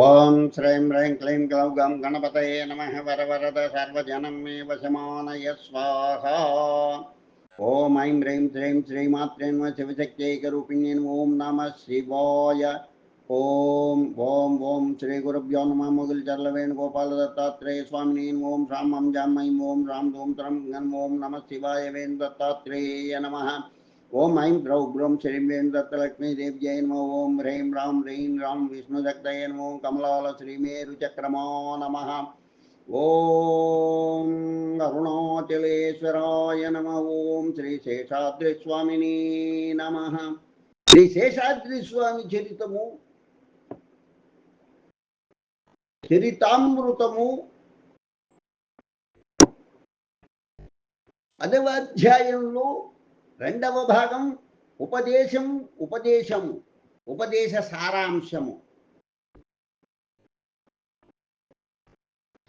ఓం శ్రీం హ్రైం క్లీం గ్లౌ గం గణపతయే నమ వరవరద సర్వజనం మే వశమానయ స్వాహ ఓం ఐం హ్రీం శ్రీం శ్రీమాత్రే నమ శివశక్త్యైకరూపిణ్యే నమః. ఓం నమ శివాయ ఓం ఓం ఓం శ్రీ గురుభ్యో నమ మొగుల్ చర్ల వేణుగోపాల దత్తాత్రేయ స్వామిని ఓం రామ్ అం జామై ఓం రామ్ ధూం త్రం గం ఓం నమ శివాయ వేణు దత్తాత్రేయ నమ ఓం ఐం ద్రౌ గ్రౌం శ్రీం వేణు దత్తలక్ష్మీదేవ్యై నమో. ఓం హ్రీం రాం హ్రీం రాం విష్ణుదత్తయ నమో. కమలాల శ్రీమేరు చక్రమో నమ. ఓం అరుణాచలేశ్వరాయ నమ. ఓం శ్రీ శేషాద్రి స్వామిని నమ. శ్రీ శేషాద్రి స్వామి చరితము చరితామృతము పదవ అధ్యాయంలో రెండవ భాగం ఉపదేశం ఉపదేశము ఉపదేశ సారాంశము.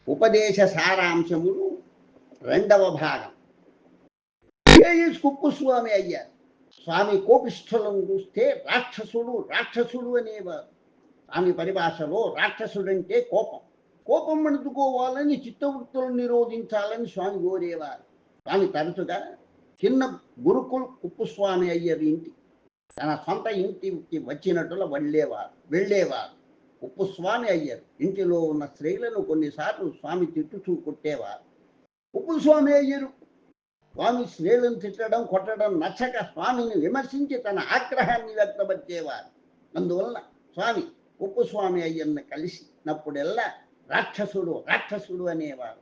ఉపదేశ సారాంశములు రెండవ భాగం. కేఎస్ కుప్పుస్వామి అయ్యారు స్వామి కోపిష్ఠులను చూస్తే రాక్షసుడు రాక్షసుడు అనేవారు. స్వామి పరిభాషలో రాక్షసుడంటే కోపం. కోపం అణుతుకోవాలని చిత్తవృత్తులను నిరోధించాలని స్వామి కోరేవారు. స్వామి తరచుగా చిన్న గురుకుల్ కుప్పుస్వామి అయ్యారు ఇంటి. తన సొంత ఇంటికి వచ్చినట్టుగా వెళ్ళేవారు వెళ్ళేవారు. ఉప్పుస్వామి అయ్యారు ఇంటిలో ఉన్న స్త్రీలను కొన్నిసార్లు స్వామి తిట్టుచూ కొట్టేవారు ఉప్పుస్వామి అయ్యారు. స్వామి స్త్రీలను తిట్టడం కొట్టడం నచ్చక స్వామిని విమర్శించి తన ఆగ్రహాన్ని వ్యక్తపరిచేవారు. అందువలన స్వామి ఉప్పుస్వామి అయ్యర్ని కలిసినప్పుడెల్లా రాక్షసుడు రాక్షసుడు అనేవారు.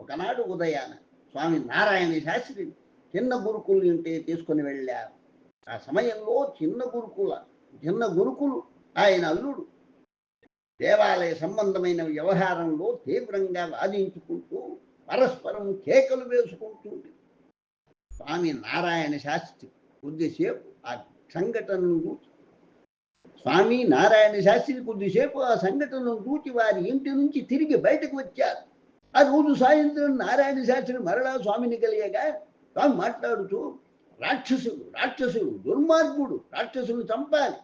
ఒకనాడు ఉదయాన స్వామి నారాయణ శాస్త్రి చిన్న గురుకులు ఉంటే తీసుకుని వెళ్ళారు ఆ సమయంలో చిన్న గురుకుల చిన్న గురుకులు. ఆయన అల్లుడు. దేవాలయ సంబంధమైన వ్యవహారంలో తీవ్రంగా వాదించుకుంటూ పరస్పరం కేకలు వేసుకుంటుంది స్వామి నారాయణ శాస్త్రి కొద్దిసేపు ఆ సంఘటనను చూచి స్వామి నారాయణ శాస్త్రి కొద్దిసేపు ఆ సంఘటనను చూచి వారి ఇంటి నుంచి తిరిగి బయటకు వచ్చారు. ఆ రోజు సాయంత్రం నారాయణ శాస్త్రి మరలా స్వామిని కలియగా తాను మాట్లాడుతూ రాక్షసుడు రాక్షసుడు దుర్మార్గుడు రాక్షసుని చంపాలి.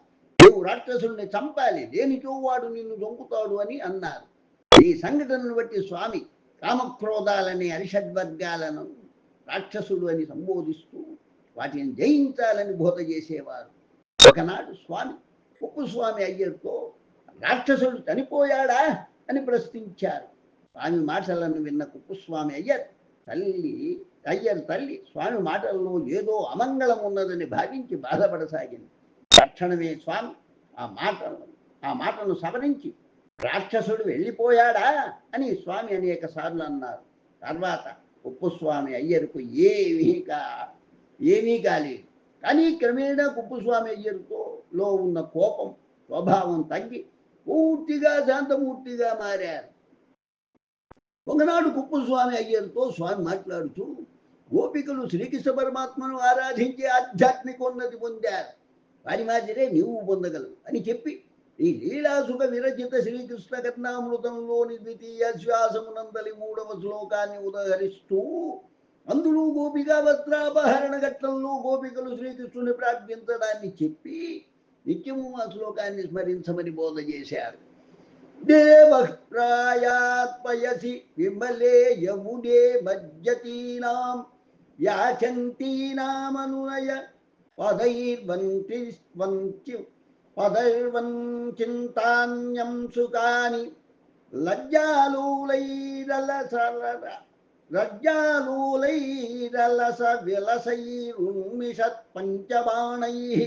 నువ్వు రాక్షసుల్ని చంపాలి. దేనికో వాడు నిన్ను చంపుతాడు అని అన్నారు. ఈ సంఘటనను బట్టి స్వామి కామక్రోధాలని అరిషడ్వర్గాలను రాక్షసుడు అని సంబోధిస్తూ వాటిని జయించాలని బోధ చేసేవారు. ఒకనాడు స్వామి ఉప్పుస్వామి అయ్యర్తో రాక్షసుడు చనిపోయాడా అని ప్రశ్నించారు. స్వామి మాటలను విన్న కుప్పస్వామి అయ్యర్ తల్లి అయ్యర్ తల్లి స్వామి మాటల్లో ఏదో అమంగళం ఉన్నదని భావించి బాధపడసాగింది. తక్షణమే స్వామి ఆ మాటలను ఆ మాటను సవరించి రాక్షసుడు వెళ్ళిపోయాడా? అని స్వామి అనేక సార్లు అన్నారు. తర్వాత కుప్పుస్వామి అయ్యరుకు ఏమీ కా ఏమీ కాలేదు. కానీ క్రమేణా కుప్పుస్వామి అయ్యరుతో లో ఉన్న కోపం స్వభావం తగ్గి పూర్తిగా శాంతమూర్తిగా మారారు. ఒకనాడు కుప్పుస్వామి అయ్యర్తో స్వామి మాట్లాడుతూ గోపికలు శ్రీకృష్ణ పరమాత్మను ఆరాధించే ఆధ్యాత్మికోన్నతి పొందారు. వారి మాదిరే నీవు పొందగలవు అని చెప్పి ఈ లీలాసుఖ విరచిత శ్రీకృష్ణ కర్ణామృతంలోని ద్వితీయ శ్వాసమునందలి మూడవ శ్లోకాన్ని ఉదహరిస్తూ అందులో గోపికా వస్త్రాపహరణ ఘట్టంలో గోపికలు శ్రీకృష్ణుని ప్రార్థించడాన్ని చెప్పి నిత్యము ఆ శ్లోకాన్ని స్మరించమని బోధ చేశారు. దేవ ప్రాయాత్పయసి విమలే యమునే మజ్జతీనాం యాచంతీనామనునయ పదైర్వంతి వంచి పదైర్వంచింతాన్యం సుఖాని లజ్జాలూలైరలస లజ్జాలూలైరలస విలసైరున్మిషత్ పంచబాణైః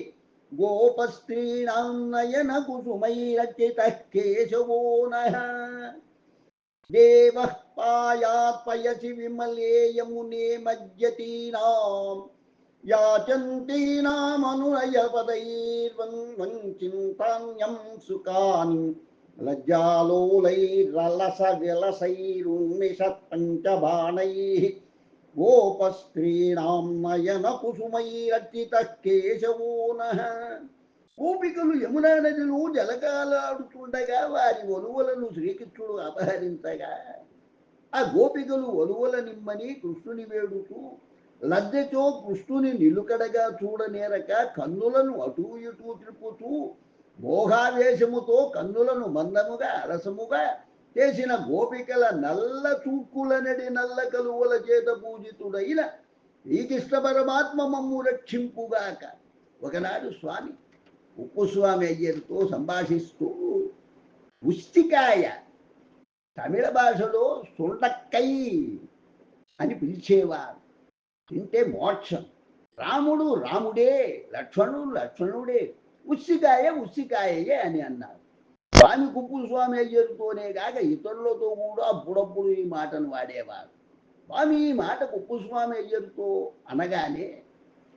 గోపస్త్రీణాం నయన కుసుమైరచితః కేశవో నః. దేవః పాయాత్పయసి విమలే యమునే మజ్జతీనాం యాచంతీనామనునయ పదైర్వంచింతాన్యం సుఖాని. లజ్జాలోలైరలస విలసైరున్మిషత్ పంచబాణైః. గోపస్త్రీణాం నయన కుసుమైరచితః కేశవో నః. గోపికలు యమునా నదిలో జలకాలాడుతుండగా వారి ఒలువలను శ్రీకృష్ణుడు అపహరించగా. ఆ గోపికలు ఒలువల నిమ్మని కృష్ణుని వేడుతూ లద్దెతో కృష్ణుని నిలుకడగా చూడనేరక కన్నులను అటూ ఇటూ త్రిప్పుతూ మోహావేశముతో కన్నులను మందముగా అలసముగా చేసిన గోపికల నల్ల చూక్కులనడి నల్ల కలువల చేత పూజితుడైన శ్రీకృష్ణ పరమాత్మ మమ్ము రక్షింపుగాక. ఒకనాడు స్వామి ఉప్పు స్వామి అయ్యతో సంభాషిస్తూ ఉస్తికాయ తమిళ భాషలో సుండక్కై అని పిలిచేవారు తింటే మోక్షం. రాముడు రాముడే లక్ష్మణుడు లక్ష్మణుడే ఉస్సికాయ ఉస్సికాయే అని అన్నారు. స్వామి కుప్పు స్వామి అయ్యరుతోనే కాక ఇతరులతో కూడా అప్పుడప్పుడు ఈ మాటను వాడేవారు స్వామి ఈ మాట కుప్పు స్వామి అయ్యరుతో అనగానే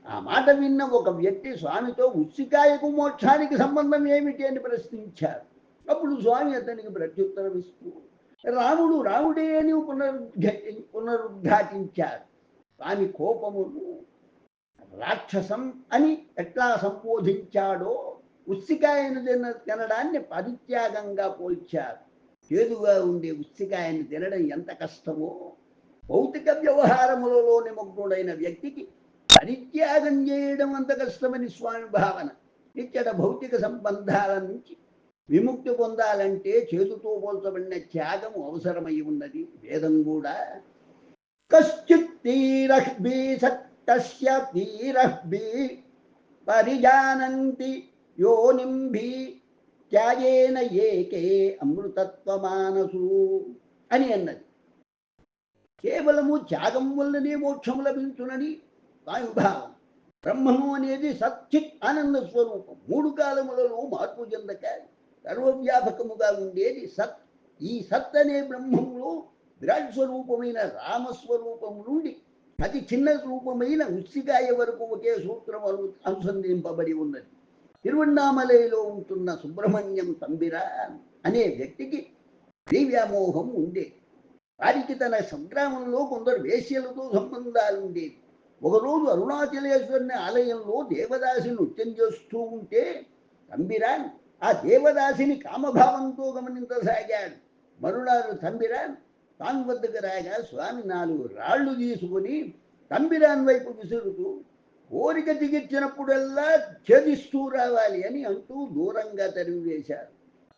ఆ మాట విన్న ఒక వ్యక్తి స్వామితో ఉస్సికాయకు మోక్షానికి సంబంధం ఏమిటి అని ప్రశ్నించారు అప్పుడు స్వామి అతనికి ప్రత్యుత్తరం ఇస్తూ రాముడు రాముడే అని పునరుద్ఘ పునరుద్ఘాటించారు స్వామి కోపమును రాక్షసం అని ఎట్లా సంబోధించాడో ఉత్సికాయను తిన తినడాన్ని పరిత్యాగంగా పోల్చారు. చేదుగా ఉండే ఉత్సికాయను తినడం ఎంత కష్టమో? భౌతిక వ్యవహారములలో నిమగ్నుడైన వ్యక్తికి పరిత్యాగం చేయడం అంత కష్టమని స్వామి భావన. ఇక్కడ భౌతిక సంబంధాల నుంచి విముక్తి పొందాలంటే చేతుతో పోల్చబడిన త్యాగం అవసరమై ఉన్నది. వేదం కూడా. కశ్చిత్ తీరహ్భీ సత్తస్య తీరహ్భీ పరిజానంతి యోనింభి త్యాగేన ఏకే అమృతత్వమానసు అని అన్నది. కేవలము త్యాగం వల్లనే మోక్షం లభించునని వాయుభావం. బ్రహ్మము అనేది సచ్చిత్ ఆనంద స్వరూపం. మూడు కాలములలో మార్పు చెందక సర్వవ్యాపకముగా ఉండేది సత్. ఈ సత్ అనే బ్రహ్మంలో విరాట్ స్వరూపమైన రామస్వరూపం నుండి అతి చిన్న రూపమైన ఉత్సికాయ వరకు ఒకే సూత్రం అను- అనుసంధింపబడి ఉన్నది. తిరువண்ணామలైలో ఉంటున్న సుబ్రహ్మణ్యం తంబిరా అనే వ్యక్తికి స్త్రీ వ్యామోహం ఉండేది వారికి తన సంగ్రామంలో కొందరు వేశ్యలతో సంబంధాలు ఉండేవి ఒకరోజు అరుణాచలేశ్వరుని ఆలయంలో దేవదాసి నృత్యం చేస్తూ ఉంటే తంబిరాన్ ఆ దేవదాసిని కామభావంతో గమనించసాగాడు. మరునాడు తంబిరాన్ తాను వద్దకు రాగా స్వామి నాలుగు రాళ్ళు తీసుకుని తంబిరాన్ వైపు విసురుతూ కోరిక దిగిచ్చినప్పుడల్లా ఛేదిస్తూ రావాలి అని అంటూ దూరంగా తరిమివేశారు.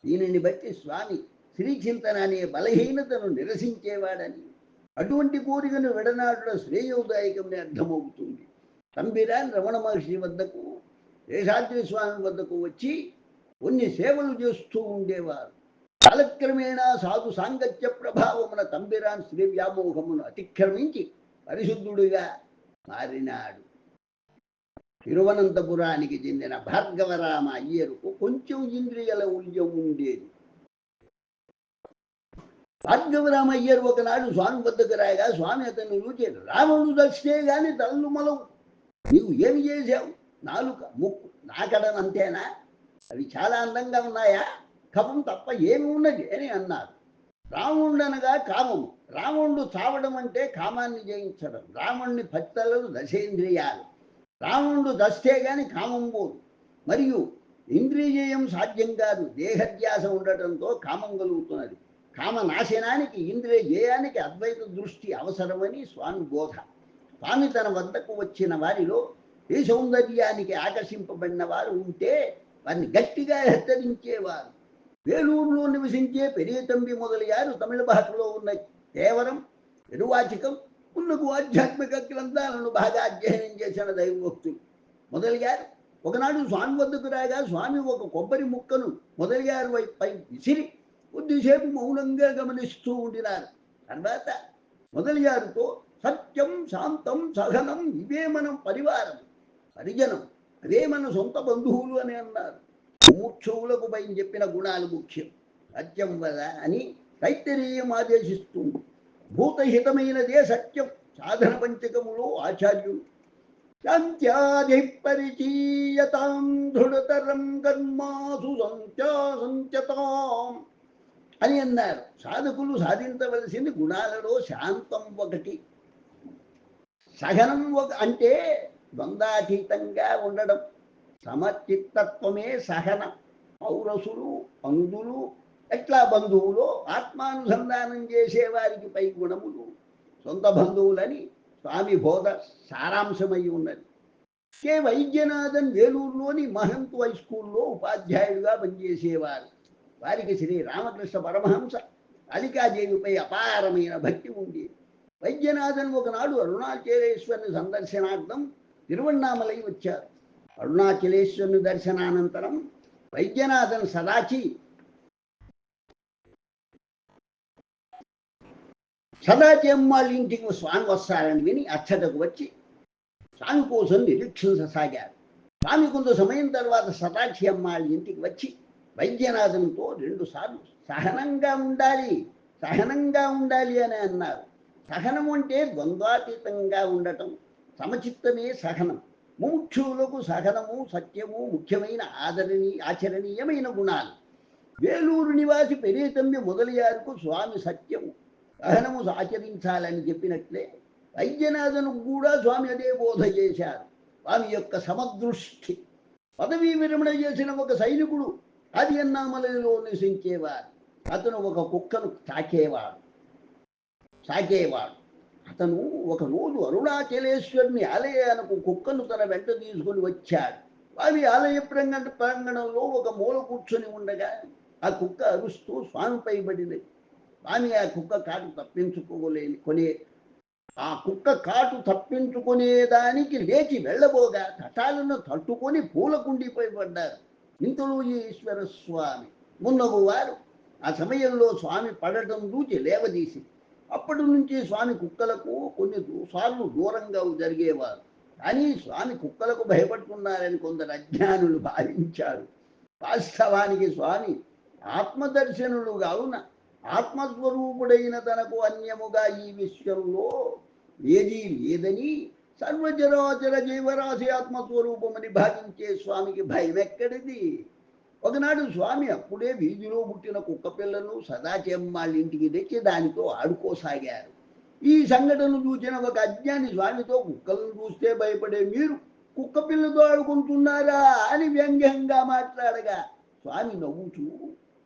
దీనిని బట్టి స్వామి శ్రీచింతన అనే బలహీనతను నిరసించేవాడని. అటువంటి కోరికను విడనాడడం శ్రేయోదాయకమని అర్థమవుతుంది. తంబిరాన్ రమణ మహర్షి వద్దకు శేషాద్రి స్వామి వద్దకు వచ్చి కొన్ని సేవలు చేస్తూ ఉండేవారు. కాలక్రమేణా సాధు సాంగత్య ప్రభావమున తంబిరాన్ శ్రీ వ్యామోహమును అతిక్రమించి పరిశుద్ధుడిగా మారినాడు. తిరువనంతపురానికి చెందిన భార్గవరామ అయ్యరుకు కొంచెం ఇంద్రియల ఉల్యం ఉండేది. భార్గవరామ అయ్యరు ఒకనాడు స్వామి వద్దకు రాయగా స్వామి అతన్ని చూచాడు రాముడు దక్షిణే గాని తల్లు మలవు. నీవు ఏమి చేశావు? నాలుక ముక్కు నాకడన అంతేనా? అవి చాలా అందంగా ఉన్నాయా? కపం తప్ప ఏమి ఉన్నది? అని అన్నారు. రాముండనగా కామము. రాముడు చావడం అంటే కామాన్ని జయించడం. రాముణ్ణి భక్తలను దశేంద్రియాలు. రాముడు దస్తే గాని కామం పోదు. మరియు ఇంద్రియజయం సాధ్యం కాదు. దేహధ్యాస ఉండటంతో కామం కలుగుతున్నది. కామ నాశనానికి ఇంద్రియజయానికి అద్వైత దృష్టి అవసరమని స్వామి బోధ స్వామి తన వద్దకు వచ్చిన వారిలో ఈ సౌందర్యానికి ఆకర్షింపబడిన వారు ఉంటే వారిని గట్టిగా హెచ్చరించేవారు. వేలూరులో నివసించే పెరియ తంబి మొదలయ్యారు తమిళ భాషలో ఉన్న కేవలం పెరువాచికం ఉన్నకు ఆధ్యాత్మిక గ్రంథాలను బాగా అధ్యయనం చేసిన దైవభక్తులు మొదలుగారు. ఒకనాడు స్వామి వద్దకు రాగా స్వామి ఒక కొబ్బరి ముక్కను మొదలుగారు పై విసిరి కొద్దిసేపు మౌనంగా గమనిస్తూ ఉండినారు. తర్వాత మొదలయ్యారుతో సత్యం శాంతం సహనం ఇవే మనం పరివారం. పరిజనం అదే మన సొంత బంధువులు అని అన్నారు. ముముక్షువులకు పైన చెప్పిన గుణాలు ముఖ్యం. సత్యం వల్ల అని తైత్తరీయం ఆదేశిస్తుంది. భూతహితమైనదే సత్యం. సాధన పంచకములో ఆచార్యులు శాంత్యాది పరిచీయతాం దృఢతరం కర్మాసు అని అన్నారు. సాధకులు సాధించవలసింది గుణాలలో శాంతం ఒకటి. సహనం ఒక అంటే ద్వంద్వాతీతంగా ఉండడం. సమచిత్తత్వమే సహనం. పౌరసులు అనుదులు ఎట్లా బంధువులు? ఆత్మానుసంధానం చేసే వారికి పై గుణములు. సొంత బంధువులని స్వామి బోధ సారాంశమై ఉన్నది. కే. వైద్యనాథన్ వేలూరులోని మహంత్ హై స్కూల్లో ఉపాధ్యాయుడిగా పనిచేసేవారు. వారికి శ్రీ రామకృష్ణ పరమహంస అలికాదేవిపై అపారమైన భక్తి ఉంది వైద్యనాథన్ ఒకనాడు అరుణాచలేశ్వరుని సందర్శనార్థం తిరువన్నామలై వచ్చారు. అరుణాచలేశ్వరుని దర్శనానంతరం వైద్యనాథన్ సదాచి సదాచి అమ్మాళ్ళ ఇంటికి స్వామి వస్తారని విని అచ్చటకు వచ్చి స్వామి కోసం నిరీక్షించసాగారు. స్వామి కొంత సమయం తర్వాత సదాచి అమ్మాళ్ళ ఇంటికి వచ్చి వైద్యనాథంతో రెండు సార్లు సహనంగా ఉండాలి సహనంగా ఉండాలి అని అన్నారు. సహనం అంటే ద్వంద్వాతీతంగా ఉండటం సమచిత్తమే సహనం. ముముక్షువులకు సహనము సత్యము ముఖ్యమైన ఆదరణీ ఆచరణీయమైన గుణాలు. వేలూరు నివాసి పెరేతమ్మి మొదలయ్యారుకు స్వామి సత్యము సహనము ఆచరించాలని చెప్పినట్లే వైద్యనాథను కూడా స్వామి అదే బోధ చేశారు. స్వామి యొక్క సమదృష్టి. పదవీ విరమణ చేసిన ఒక సైనికుడు అది అన్నామలలో నివసించేవారు అతను ఒక కుక్కను తాకేవాడు. సాకేవాడు అతను ఒకరోజు అరుణాచలేశ్వరుని ఆలయానికి కుక్కను తన వెంట తీసుకుని వచ్చాడు. స్వామి ఆలయ ప్రాంగణ ప్రాంగణంలో ఒక మూల కూర్చొని ఉండగా ఆ కుక్క అరుస్తూ స్వామిపై పడినది స్వామి ఆ కుక్క కాటు తప్పించుకోలేని కొనే ఆ కుక్క కాటు తప్పించుకునేదానికి లేచి వెళ్ళబోగా తటాలను తట్టుకొని పూల కుండీపై పడ్డారు. ఇంతలో ఈ ఈశ్వర స్వామి. మున్నగు వారు ఆ సమయంలో స్వామి పడటం చూచి లేవదీసి అప్పటి నుంచి స్వామి కుక్కలకు కొన్ని సార్లు దూరంగా జరిగేవారు. కానీ స్వామి కుక్కలకు భయపడుతున్నారని కొందరు అజ్ఞానులు భావించారు. వాస్తవానికి స్వామి ఆత్మదర్శనులు కావున ఆత్మస్వరూపుడైన తనకు అన్యముగా ఈ విశ్వంలో ఏదీ లేదని సర్వచరాచర జీవరాశి ఆత్మస్వరూపమని భావించే స్వామికి భయం ఎక్కడిది ఒకనాడు స్వామి అప్పుడే వీధిలో పుట్టిన కుక్క పిల్లను సదాచెమ్మాళ్ళ ఇంటికి తెచ్చి దానితో ఆడుకోసాగారు. ఈ సంఘటన చూసిన ఒక అజ్ఞాని స్వామితో కుక్కలను చూస్తే భయపడే మీరు కుక్క పిల్లతో ఆడుకుంటున్నారా అని వ్యంగ్యంగా మాట్లాడగా స్వామి నవ్వుచూ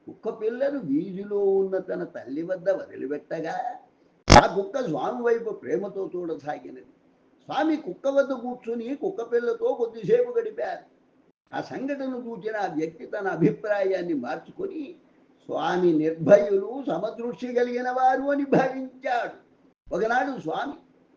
కుక్క పిల్లను వీధిలో ఉన్న తన తల్లి వద్ద వదిలిపెట్టగా ఆ కుక్క స్వామి వైపు ప్రేమతో చూడసాగినది. స్వామి కుక్క వద్ద కూర్చుని కుక్క పిల్లతో కొద్దిసేపు గడిపారు. ఆ సంఘటన చూచిన ఆ వ్యక్తి తన అభిప్రాయాన్ని మార్చుకొని స్వామి నిర్భయులు సమదృష్టి కలిగిన వారు అని భావించాడు. ఒకనాడు స్వామి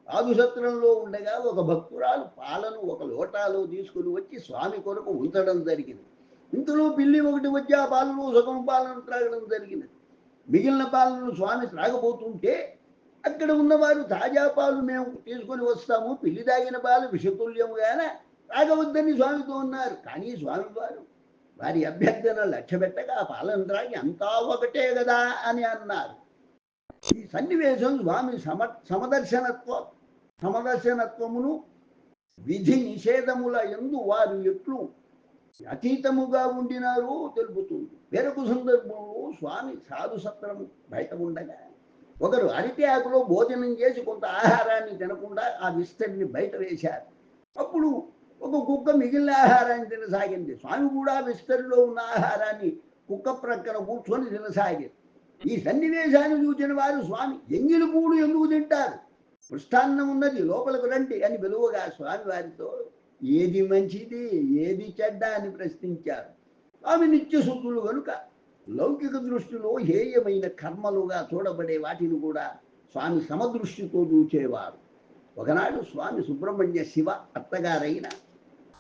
సాధుసత్రంలో ఉండగా ఒక భక్తురాలు పాలను ఒక లోటాలో తీసుకుని వచ్చి స్వామి కొరకు ఉంచడం జరిగింది. ఇంతలో పిల్లి ఒకటి వచ్చి ఆ పాలను సగం పాలను త్రాగడం జరిగింది. మిగిలిన పాలను స్వామి త్రాగబోతుంటే అక్కడ ఉన్నవారు తాజా పాలు మేము తీసుకొని వస్తాము పిల్లి తాగిన పాలు విషతుల్యముగాన తాగవద్దని స్వామితో ఉన్నారు. కానీ స్వామి వారు వారి అభ్యర్థన లక్ష్య పెట్టగా ఆ పాలను త్రాగి అంతా ఒకటే కదా అని అన్నారు. ఈ సన్నివేశం స్వామి సమ సమదర్శనత్వ సమదర్శనత్వమును విధి నిషేధముల ఎందు వారు ఎట్లు అతీతముగా ఉండినారో తెలుపుతుంది. వేరొక సందర్భంలో స్వామి సాధు సత్రము బయట ఉండగా ఒకరు అరటి ఆకులో భోజనం చేసి కొంత ఆహారాన్ని తినకుండా ఆ విస్తరిని బయట వేశారు. అప్పుడు ఒక కుక్క మిగిలిన ఆహారాన్ని తినసాగింది. స్వామి కూడా విస్తరిలో ఉన్న ఆహారాన్ని కుక్క ప్రక్కన కూర్చొని తినసాగింది ఈ సన్నివేశాన్ని చూసిన వారు స్వామి ఎంగిలి పూడు ఎందుకు తింటారు? పృష్టాన్నం ఉన్నది లోపలికి రండి అని పిలువగా స్వామి వారితో ఏది మంచిది ఏది చెడ్డ అని ప్రశ్నించారు. స్వామి నిత్యశుద్ధులు కనుక లౌకిక దృష్టిలో హేయమైన కర్మలుగా చూడబడే వాటిని కూడా స్వామి సమదృష్టితో చూచేవారు. ఒకనాడు స్వామి సుబ్రహ్మణ్య శివ అత్తగారైన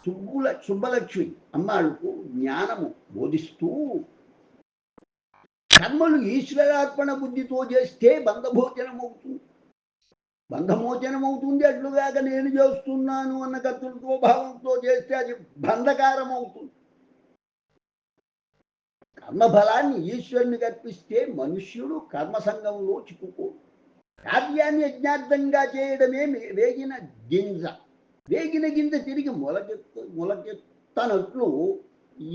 సుబ్బుల సుబ్బలక్ష్మి అమ్మాళ్ళకు జ్ఞానము బోధిస్తూ కర్మలు ఈశ్వరార్పణ బుద్ధితో చేస్తే బంధభోజనం అవుతుంది బంధమోచనం అవుతుంది అట్లుగాక నేను చేస్తున్నాను అన్న కర్తృత్వ భావంతో చేస్తే అది బంధకారం అవుతుంది కర్మఫలాన్ని ఈశ్వరునికి అర్పిస్తే మనుష్యుడు కర్మసంగంలో చిక్కుకోడు. కార్యాన్ని యజ్ఞార్థంగా చేయడమే వేగిన గింజ. వేగిన గింజ తిరిగి మొలకెత్తు మొలకెత్తనట్లు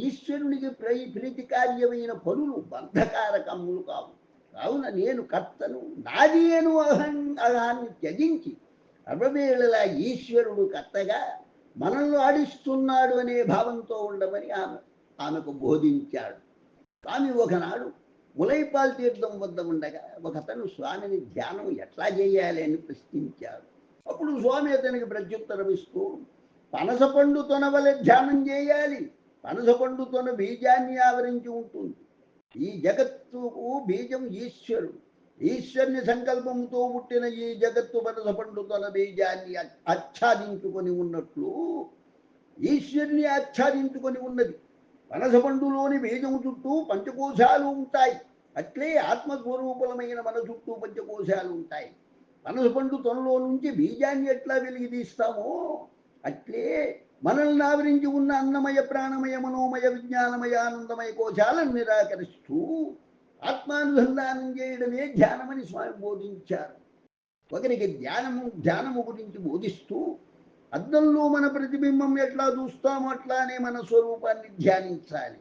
ఈశ్వరునికి ప్రీతికార్యమైన పనులు బంధకారకములు కావు. కావున నేను కర్తను నాది అను అహం అహాన్ని త్యజించి అరవేళలా ఈశ్వరుడు కర్తగా మనల్ని ఆడిస్తున్నాడు అనే భావంతో ఉండమని ఆమె ఆమెకు బోధించాడు. స్వామి ఒకనాడు ములైపాల్ తీర్థం వద్ద ఉండగా ఒకతను స్వామిని ధ్యానం ఎట్లా చేయాలి అని ప్రశ్నించాడు. అప్పుడు స్వామి అతనికి ప్రత్యుత్తరం ఇస్తూ పనస పండు తొనవలె ధ్యానం చేయాలి. పనస పండు తొన బీజాన్ని ఆవరించి ఉంటుంది. ఈ జగత్తుకు బీజం ఈశ్వరుడు ఈశ్వరుని సంకల్పంతో పుట్టిన ఈ జగత్తు పనస పండు తన బీజాన్ని ఆచ్ఛాదించుకొని ఉన్నట్లు ఈశ్వరుని ఆచ్ఛాదించుకొని ఉన్నది. పనస పండులోని బీజం చుట్టూ పంచకోశాలు ఉంటాయి. అట్లే ఆత్మస్వరూపులమైన మన చుట్టూ పంచకోశాలు ఉంటాయి. పనస పండు తొనలో నుంచి బీజాన్ని ఎట్లా వెలిగి తీస్తామో అట్లే మనల్ని ఆవరించి ఉన్న అన్నమయ ప్రాణమయ మనోమయ విజ్ఞానమయ ఆనందమయ కోశాలను నిరాకరిస్తూ ఆత్మానుసంధానం చేయడమే ధ్యానమని స్వామి బోధించారు. ఒకరికి ధ్యానము ధ్యానము గురించి బోధిస్తూ అద్దంలో మన ప్రతిబింబం ఎట్లా చూస్తామో అట్లానే మన స్వరూపాన్ని ధ్యానించాలి.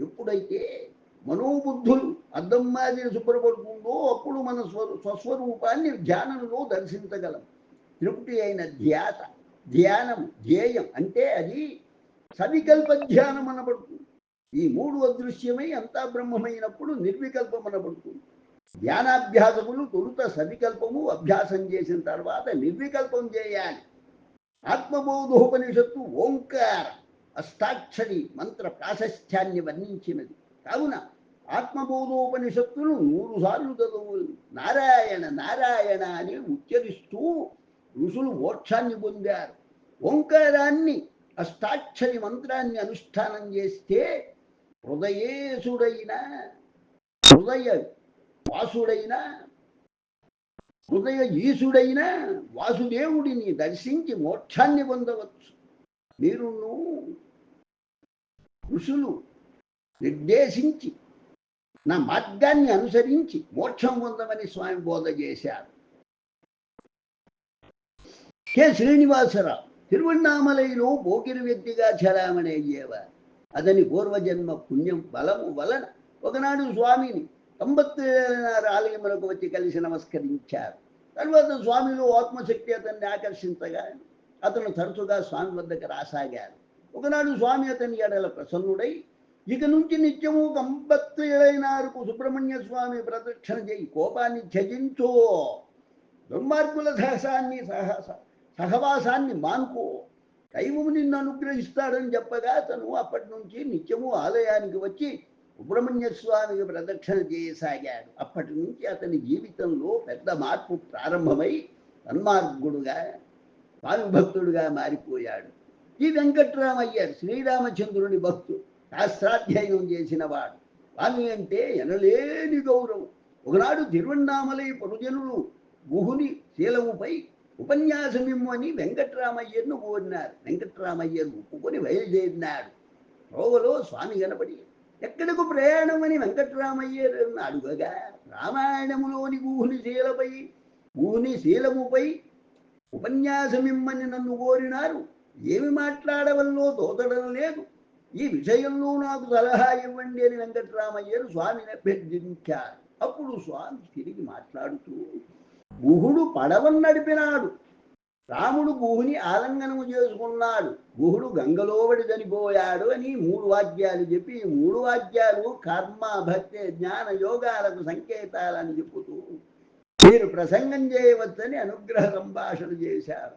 ఎప్పుడైతే మనోబుద్ధులు అద్దం మాదిరి శుభ్రపడుతుందో అప్పుడు మన స్వరూ స్వస్వరూపాన్ని ధ్యానంలో దర్శించగలం. తృప్తి అయిన ధ్యాత ధ్యానం ధ్యేయం అంటే అది సవికల్ప ధ్యానం అనబడుతుంది. ఈ మూడు అదృశ్యమై అంతా బ్రహ్మమైనప్పుడు నిర్వికల్పం అనబడుతుంది ధ్యానాభ్యాసములు తొలుత సవికల్పము అభ్యాసం చేసిన తర్వాత నిర్వికల్పం చేయాలి. ఆత్మబోధోపనిషత్తు ఓంకార అష్టాక్షరి మంత్ర ప్రాశస్త్యాన్ని వర్ణించినది. కావున ఆత్మబోధోపనిషత్తులు నూరు సార్లు చదువు నారాయణ నారాయణ అని ఉచ్చరిస్తూ ఋషులు మోక్షాన్ని పొందారు. ఓంకారాన్ని అష్టాక్షరి మంత్రాన్ని అనుష్ఠానం చేస్తే హృదయేశుడైన హృదయ వాసుడైన హృదయ ఈశుడైన వాసుదేవుడిని దర్శించి మోక్షాన్ని పొందవచ్చు. మీరును ఋషులు నిర్దేశించి నా మార్గాన్ని అనుసరించి మోక్షం పొందమని స్వామి బోధ చేశారు. కె శ్రీనివాసరావు? తిరువண்ணామలైలో పోకిరి వ్యక్తిగా చలామణి అయ్యేవారు. అతని పూర్వజన్మ పుణ్యం బలము వలన ఒకనాడు స్వామిని కంబత్తు ఆలయములకు వచ్చి కలిసి నమస్కరించారు. తర్వాత స్వామిలో ఆత్మశక్తి అతన్ని ఆకర్షించగా అతను తరచుగా స్వామి వద్దకు రాసాగారు. ఒకనాడు స్వామి అతని ఎడల ప్రసన్నుడై ఇక నుంచి నిత్యము కంబత్తు సుబ్రహ్మణ్య స్వామి ప్రదక్షిణ చేయి కోపాన్ని త్యజించో. దుర్మార్గుల సహసాన్ని సహస సహవాసాన్ని మానుకో. దైవము నిన్ను అనుగ్రహిస్తాడని చెప్పగా తను అప్పటి నుంచి నిత్యము ఆలయానికి వచ్చి సుబ్రహ్మణ్య స్వామికి ప్రదక్షిణ చేయసాగాడు. అప్పటి నుంచి అతని జీవితంలో పెద్ద మార్పు ప్రారంభమై సన్మార్గుడుగా స్వామి భక్తుడుగా మారిపోయాడు. ఈ వెంకట్రామయ్యర్ శ్రీరామచంద్రుని భక్తుడు శాస్త్రాధ్యయనం చేసిన వాడు. స్వామి అంటే ఎనలేని గౌరవం. ఒకనాడు తిరువన్నామలై పరుజనులు గుహుని శీలముపై ఉపన్యాసమిమ్మని వెంకట్రామయ్యను కోరినారు. వెంకట్రామయ్యను ఒప్పుకొని బయలుదేరినాడు. రోగలో స్వామి కనపడి ఎక్కడకు ప్రయాణం అని వెంకట్రామయ్యర్ అడుగగా? రామాయణములోని గూహుని శీలపై గుహుని శీలముపై ఉపన్యాసమిమ్మని నన్ను కోరినారు. ఏమి మాట్లాడవల్లో తోతడం లేదు. ఈ విషయంలో నాకు సలహా ఇవ్వండి అని వెంకట్రామయ్యను స్వామిని అభ్యర్థించారు. అప్పుడు స్వామి తిరిగి మాట్లాడుతూ గుహుడు పడవను నడిపినాడు. రాముడు గుహుని ఆలంగనము చేసుకున్నాడు. గుహుడు గంగలోబడి చనిపోయాడు అని మూడు వాక్యాలు చెప్పి ఈ మూడు వాక్యాలు కర్మ భక్తి జ్ఞాన యోగాలకు సంకేతాలని చెప్పుతూ మీరు ప్రసంగం చేయవచ్చని అనుగ్రహ సంభాషణ చేశారు.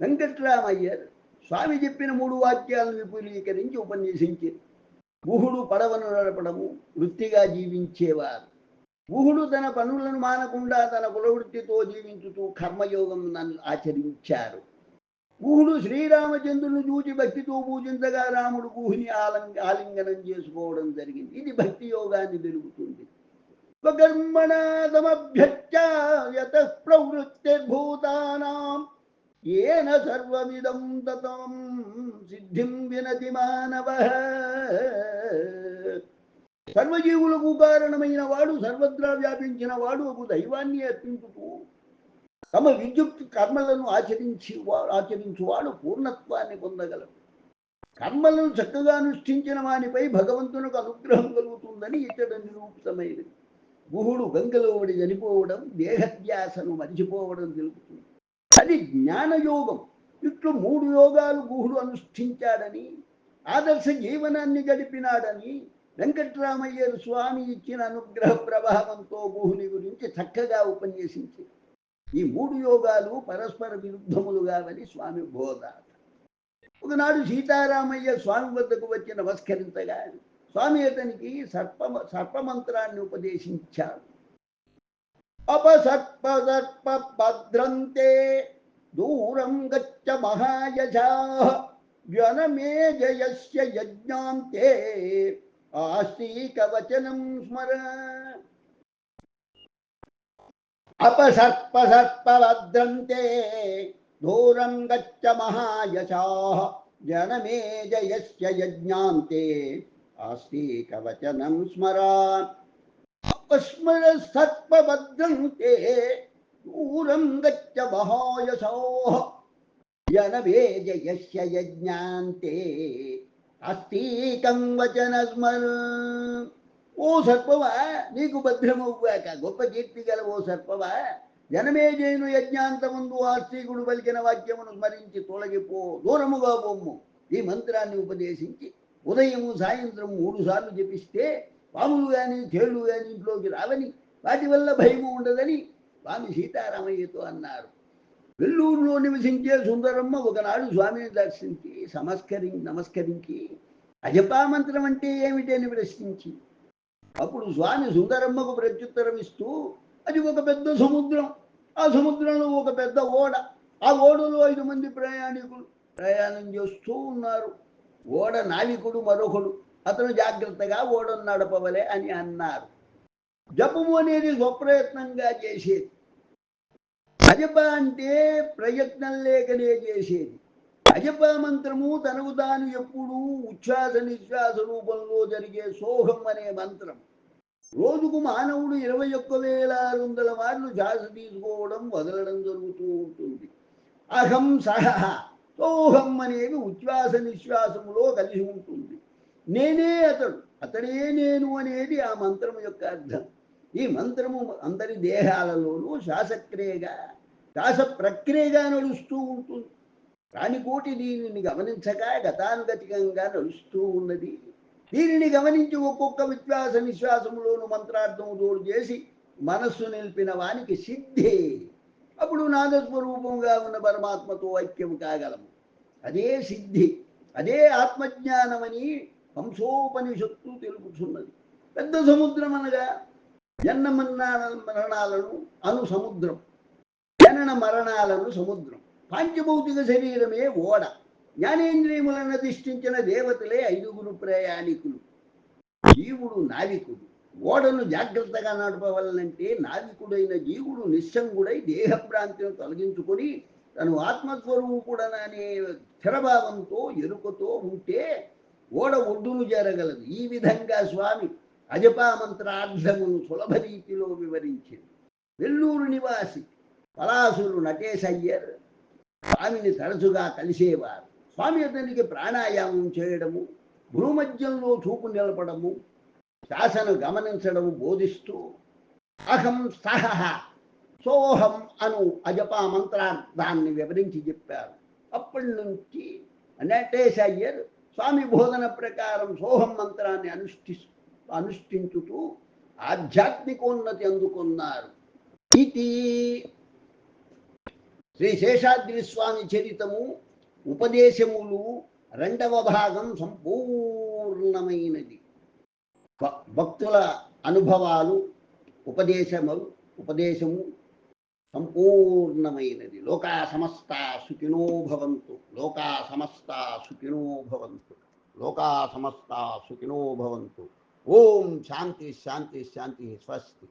వెంకట్రామయ్యర్ స్వామి చెప్పిన మూడు వాక్యాలను విపులీకరించి ఉపన్యసించి గుహుడు పడవను నడపడము వృత్తిగా జీవించేవారు. గుహుడు తన పనులను మానకుండా తన కులవృత్తితో జీవించుతూ కర్మయోగం నన్ను ఆచరించారు. గుహుడు శ్రీరామచంద్రుని చూచి భక్తితో పూజించగా రాముడు గుహుని ఆలంగ ఆలింగనం చేసుకోవడం జరిగింది. ఇది భక్తి యోగాన్ని వెలుగుతుంది. స్వకర్మణాదమభ్యచ్చ యత ప్రవృత్తిర్భూతానాం ఏన సర్వమిదం తతం సిద్ధిం వినతి మానవ సర్వజీవులకు కారణమైన వాడు సర్వత్రా వ్యాపించిన వాడు ఒక దైవాన్ని అర్పించుతూ తమ విద్యుత్ కర్మలను ఆచరించి ఆచరించువాడు పూర్ణత్వాన్ని పొందగలడు. కర్మలను చక్కగా అనుష్ఠించిన వానిపై భగవంతునికి అనుగ్రహం కలుగుతుందని ఇతడు నిరూపితమైనది. గుహుడు గంగలో పడి చనిపోవడం దేహధ్యాసను మరిచిపోవడం తెలుపుతుంది అది జ్ఞానయోగం. ఇట్లు మూడు యోగాలు గుహుడు అనుష్ఠించాడని ఆదర్శ జీవనాన్ని గడిపినాడని వెంకట్రామయ్యర్ స్వామి ఇచ్చిన అనుగ్రహ ప్రభావంతో గుహుని గురించి చక్కగా ఉపన్యసించి ఈ మూడు యోగాలు పరస్పర విరుద్ధములుగావని స్వామి బోధ ఒకనాడు సీతారామయ్య స్వామి వద్దకు వచ్చి నమస్కరించగా స్వామి అతనికి సర్ప సర్పమంత్రాన్ని ఉపదేశించాడు. అపసర్ప సర్ప భద్రంతే దూరం గచ్చ మహాయజా జనమే జయస్య యజ్ఞాంతే ఆస్తికవచనం స్మర అపసర్ప సర్ప భద్రంతే దూరం గచ్చ మహాయశా జనమే జయస్య యజ్ఞాంతే ఆస్తికవచనం స్మరా అపస్మర సర్పభద్రంతే దూరం గచ్చ మహాయశో జనవేజయస్య యజ్ఞాంతే అస్తీకం వచన స్మరు. ఓ సర్పవా నీకు భద్రమవ్వాక గొప్ప కీర్తి గల ఓ సర్పవా జనమేజయును యజ్ఞాంతముందు ఆస్తికుడు పలికిన వాక్యమును స్మరించి తొలగిపో దూరముగా బొమ్ము. ఈ మంత్రాన్ని ఉపదేశించి ఉదయము సాయంత్రం మూడు సార్లు జపిస్తే పాములు కానీ తేళ్ళు కానీ ఇంట్లోకి రావని వాటి వల్ల భయము ఉండదని స్వామి సీతారామయ్యతో అన్నారు. వెల్లూరులో నివసించే సుందరమ్మ ఒకనాడు స్వామిని దర్శించి సమస్కరి నమస్కరించి అజపా మంత్రం అంటే ఏమిటని ప్రశ్నించి అప్పుడు స్వామి సుందరమ్మకు ప్రత్యుత్తరం ఇస్తూ అది ఒక పెద్ద సముద్రం. ఆ సముద్రంలో ఒక పెద్ద ఓడ. ఆ ఓడలో ఐదు మంది ప్రయాణికులు ప్రయాణం చేస్తూ ఉన్నారు. ఓడ నావికుడు మరొకడు. అతను జాగ్రత్తగా ఓడను నడపవలే అని అన్నారు. జపము అనేది స్వప్రయత్నంగా చేసేది. అజప అంటే ప్రయత్నం లేకనే చేసేది. అజప మంత్రము తనకు తాను ఎప్పుడూ ఉచ్ఛ్వాస నిశ్వాస రూపంలో జరిగే సోహం అనే మంత్రం. రోజుకు మానవుడు ఇరవై ఒక్క వేల ఆరు వందల మార్లు శ్వాస తీసుకోవడం వదలడం జరుగుతూ ఉంటుంది. అహం సహ సోహం అనేది ఉచ్ఛ్వాస నిశ్వాసములో కలిసి ఉంటుంది. నేనే అతడు అతడే నేను అనేది ఆ మంత్రం యొక్క అర్థం. ఈ మంత్రము అందరి దేహాలలోనూ శ్వాసక్రియగా రాస ప్రక్రియగా నడుస్తూ ఉంటుంది. రాణికోటి దీనిని గమనించక గతానుగతికంగా నడుస్తూ ఉన్నది. దీనిని గమనించి ఒక్కొక్క విశ్వాస నిశ్వాసములోను మంత్రార్థం తోడు చేసి మనస్సు నిలిపిన వానికి సిద్ధి. అప్పుడు నాదస్వరూపంగా ఉన్న పరమాత్మతో ఐక్యం కాగలము. అదే సిద్ధి అదే ఆత్మజ్ఞానమని వంశోపనిషత్తు తెలుపుతున్నది. పెద్ద సముద్రం అనగా జన్మ మరణాలను అను సముద్రం జనన మరణాలను సముద్రం. పాంచభౌతిక శరీరమే ఓడ. జ్ఞానేంద్రియములను అధిష్ఠించిన దేవతలే ఐదుగురు ప్రయాణికులు. జీవుడు నావికుడు. ఓడను జాగ్రత్తగా నడపవలనంటే నావికుడైన జీవుడు నిస్సంగుడై దేహభ్రాంతిని తొలగించుకొని తను ఆత్మస్వరూపుడననే స్థిరభావంతో ఎరుకతో ఉంటే ఓడ ఒడ్డును జరగలదు. ఈ విధంగా స్వామి అజపామంత్రార్థమును సులభ రీతిలో వివరించింది. వెల్లూరు నివాసి పలాసులు నటేష్ అయ్యర్ స్వామిని తరచుగా కలిసేవారు. స్వామి అతనికి ప్రాణాయామం చేయడము భూమధ్యంలో చూపు నిలపడము శాసన గమనించడము బోధిస్తూ అహం సహ సోహం అను అజపా మంత్రార్థాన్ని వివరించి చెప్పారు. అప్పటి నుంచి నటేశ్ అయ్యర్ స్వామి బోధన ప్రకారం సోహం మంత్రాన్ని అనుష్ఠి అనుష్ఠించుతూ ఆధ్యాత్మికోన్నతి అందుకున్నారు. ఇది శ్రీ శేషాద్రి స్వామి చరితము ఉపదేశములు రెండవ భాగం సంపూర్ణమైనది. భక్తుల అనుభవాలు ఉపదేశములు ఉపదేశము సంపూర్ణమైనది. లోకా సమస్త సుఖినో భవంతు లోకా సమస్త సుఖినో భవంతు లోకా సమస్త సుఖినో భవంతు. ఓం శాంతి శాంతి శాంతి స్వస్తి.